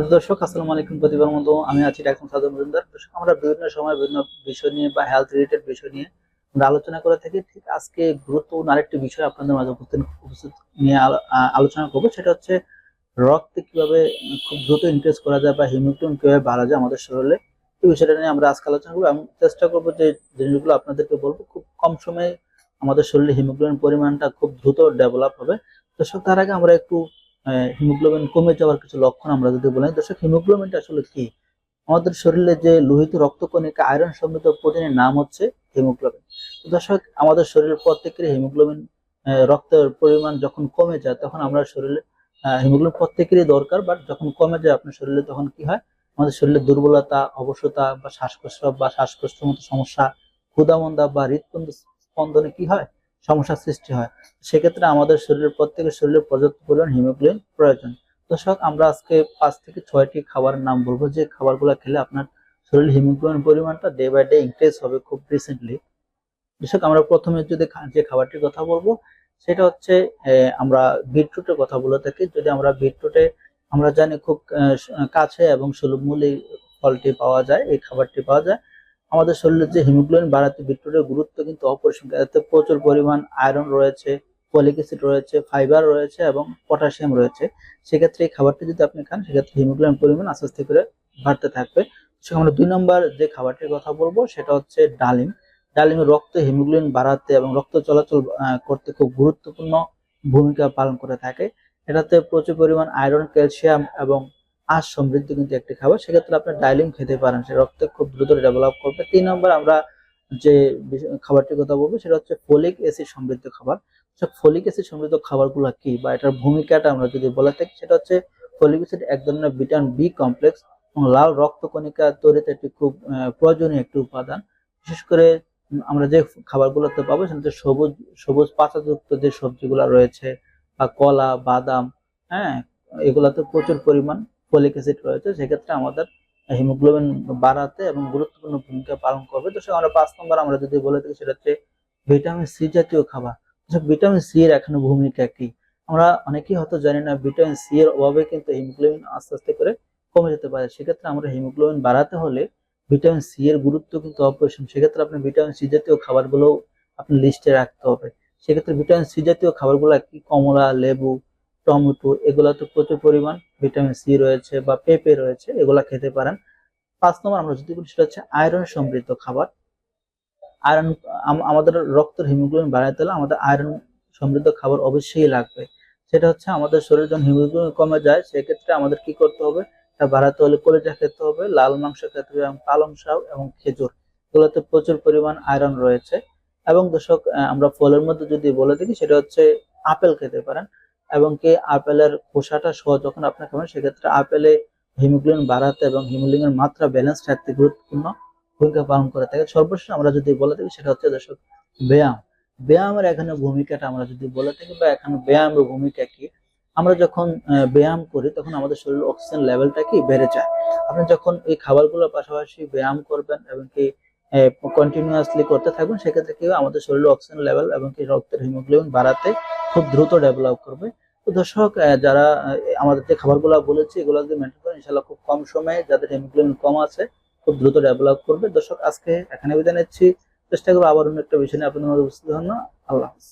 দর্শক, আসসালামু আলাইকুম প্রতিবার মতো আমি আছি ডাক্তার সাদর মজুমদার। দর্শক, আমরা বিভিন্ন সময় বিভিন্ন বিষয় নিয়ে বা হেলথ রিলেটেড বিষয় নিয়ে আমরা আলোচনা করে থাকি। ঠিক আজকে গুরুত্বপূর্ণ আরেকটি বিষয় আপনাদের মাঝে উপস্থিত নিয়ে আলো- আলোচনা করব। সেটা হচ্ছে রক্তে কীভাবে খুব দ্রুত ইনক্রিজ করা যায় বা হিমোগ্লোবিন কীভাবে বাড়া যায় আমাদের শরীরে। এই বিষয়টা নিয়ে আমরা আজকে আলোচনা করব এবং চেষ্টা করব যে জিনিসগুলো আপনাদেরকে বলব, খুব কম সময়ে আমাদের শরীরে হিমোগ্লোবিন পরিমাণটা খুব দ্রুত ডেভেলপ হবে। দর্শক, তার আগে আমরা একটু হিমোগ্লোবিন কমে যাওয়ার কিছু লক্ষণ আমরা যদি বলি, দর্শক হিমোগ্লোবিনটা আসলে কি? আমাদের শরীরে যে লোহিত রক্তকণিকা আয়রন সমৃদ্ধ প্রোটিনের নাম হচ্ছে হিমোগ্লোবিন দর্শক, আমাদের শরীরের প্রত্যেকের হিমোগ্লোবিন রক্তের পরিমাণ যখন কমে যায়, তখন আমরা শরীরে হিমোগ্লোবিন প্রত্যেকেরই দরকার বাট যখন কমে যায়, আপনার শরীরে তখন কি হয়? আমাদের শরীরে দুর্বলতা, অবসতা বা শ্বাসকষ্ট বা শ্বাসকষ্ট মতো সমস্যা ক্ষুদামন্দা বা হৃদপন্দ স্পন্দনে কি হয়? সমস্যার সৃষ্টি হয়। সেক্ষেত্রে আমাদের শরীরের, প্রত্যেকের শরীরে পর্যাপ্ত পরিমাণ হিমোগ্লোবিন প্রয়োজন। দর্শক, আমরা আজকে পাঁচ থেকে ছয়টি খাবারের নাম বলব। যে খাবারগুলো খেলে আপনার শরীর হিমোগ্লোবিন পরিমাণটা ডে বাই ডে ইনক্রিজ হবে খুব রিসেন্টলি দর্শক, আমরা প্রথমে যদি যে খাবারটির কথা বলব, সেটা হচ্ছে আমরা বিটরুটের কথা বলে থাকি। যদি আমরা বিটরুটে, আমরা জানি খুব কাছে এবং সুলভ মূল্যে ফলটি পাওয়া যায়, এই খাবারটি পাওয়া যায় আমাদের শরীরে যে হিমোগ্লোবিন বাড়াতে বিটরুটের গুরুত্ব কিন্তু অপরিসীম। এতে প্রচুর পরিমাণ আয়রন রয়েছে, ফলিক অ্যাসিড রয়েছে, ফাইবার রয়েছে এবং পটাশিয়াম রয়েছে। সেক্ষেত্রে এই খাবারটি যদি আপনি খান, সেক্ষেত্রে হিমোগ্লোবিন পরিমাণ আস্তে আস্তে করে বাড়তে থাকবে। আমরা দুই নম্বর যে খাবারটির কথা বলব, সেটা হচ্ছে ডালিম। ডালিমের রক্ত হিমোগ্লোবিন বাড়াতে এবং রক্ত চলাচল করতে খুব গুরুত্বপূর্ণ ভূমিকা পালন করে থাকে। এটাতে প্রচুর পরিমাণ আয়রন, ক্যালসিয়াম এবং আঁশ সমৃদ্ধ কিন্তু একটি খাবার, সেক্ষেত্রে আপনি ডাইলিম খেতে পারেন। সে রক্তে খুব দ্রুত ডেভেলপ করবে। তিন নম্বর আমরা যে খাবারটির কথা বলব, সেটা হচ্ছে ফলিক অ্যাসিড সমৃদ্ধ খাবার। ফলিক অ্যাসিড সমৃদ্ধ খাবারগুলো কি বা এটার ভূমিকাটা আমরা যদি বলে থাকি, সেটা হচ্ছে ফলিক অ্যাসিড এক ধরনের ভিটামিন বি কমপ্লেক্স এবং লাল রক্তকণিকা তৈরিতে একটি খুব প্রয়োজনীয় একটি উপাদান। বিশেষ করে আমরা যে খাবারগুলোতে পাবো সেটাতে সবুজ সবুজ পাতাযুক্ত যে সবজিগুলো রয়েছে বা কলা, বাদাম হ্যাঁ এগুলাতে প্রচুর পরিমাণ ফলিক অ্যাসিড রয়েছে, সেক্ষেত্রে আমাদের হিমোগ্লোবিন বাড়াতে এবং গুরুত্বপূর্ণ ভূমিকা পালন করবে। তো সে আমরা পাঁচ নম্বর আমরা যদি বলে থাকি, সেটা হচ্ছে ভিটামিন সি জাতীয় খাবার। ভিটামিন সি এর এখানে ভূমিকা কি? আমরা অনেকেই হয়তো জানি না, ভিটামিন সি এর অভাবে কিন্তু হিমোগ্লোবিন আস্তে আস্তে করে কমে যেতে পারে। সেক্ষেত্রে আমরা হিমোগ্লোবিন বাড়াতে হলে ভিটামিন সি এর গুরুত্ব কিন্তু অপরিসীম। সেক্ষেত্রে আপনি ভিটামিন সি জাতীয় খাবারগুলো আপনি লিস্টে রাখতে হবে। সেক্ষেত্রে ভিটামিন সি জাতীয় খাবারগুলো কি? কমলা, লেবু, টমেটো, এগুলো তো প্রচুর পরিমাণ। ভিটামিন সি রয়েছে বা পেঁপে রয়েছে, এগুলা খেতে পারেন। পাঁচ নম্বর আমরা যদি বলি সেটা হচ্ছে আয়রন সমৃদ্ধ খাবার। আয়রন আমাদের রক্তের হিমোগ্লোবিন বাড়াতে হলে আমাদের আয়রন সমৃদ্ধ খাবার অবশ্যই লাগবে। সেটা হচ্ছে আমাদের শরীরে যখন হিমোগ্লোবিন কমে যায়, সেক্ষেত্রে আমাদের কি করতে হবে? তা বাড়াতে হলে কলিজা খেতে হবে, লাল মাংস খেতে হবে এবং পালং শাক এবং খেজুর। এগুলোতে প্রচুর পরিমাণ আয়রন রয়েছে। এবং দর্শক আমরা ফলের মধ্যে যদি বলে থাকি সেটা হচ্ছে আপেল খেতে পারেন। এবং কি আপেলের খোসাটা সহ যখন আপনি খাবেন সেক্ষেত্রে আপেলে হিমোগ্লোবিন বাড়াতে এবং হিমোগ্লোবিনের মাত্রা ব্যালেন্স রাখতে গুরুত্বপূর্ণ ভূমিকা পালন করে থাকে। সর্বশেষ আমরা যদি বলে থাকি সেটা হচ্ছে দর্শক, ব্যায়াম। ব্যায়ামের এখানে ভূমিকাটা আমরা যদি বলে থাকি বা এখানে ব্যায়ামের ভূমিকা কি, আমরা যখন ব্যায়াম করি তখন আমাদের শরীরের অক্সিজেন লেভেলটা কি বেড়ে যায়। আপনি যখন এই খাবারগুলোর পাশাপাশি ব্যায়াম করবেন এবং কি কন্টিনিউয়াসলি করতে থাকবেন, সেক্ষেত্রে কি আমাদের শরীরের অক্সিজেন লেভেল এবং কি রক্তের হিমোগ্লোবিন বাড়াতে খুব দ্রুত ডেভেলপ করবে। দর্শক যারা আমাদের যে খাবারগুলো বলেছি, এগুলো যদি মেনটেন করেন ইনশাল্লাহ খুব কম সময়ে যাদের হিমোগ্লোবিন কম আছে, খুব দ্রুত ডেভেলপ করবে। দর্শক, আজকে এখানে বিদায় নিচ্ছি। চেষ্টা করব আবার অন্য একটা বিষয় নিয়ে আপনাদের উপস্থিত হন আল্লাহ হাফিজ।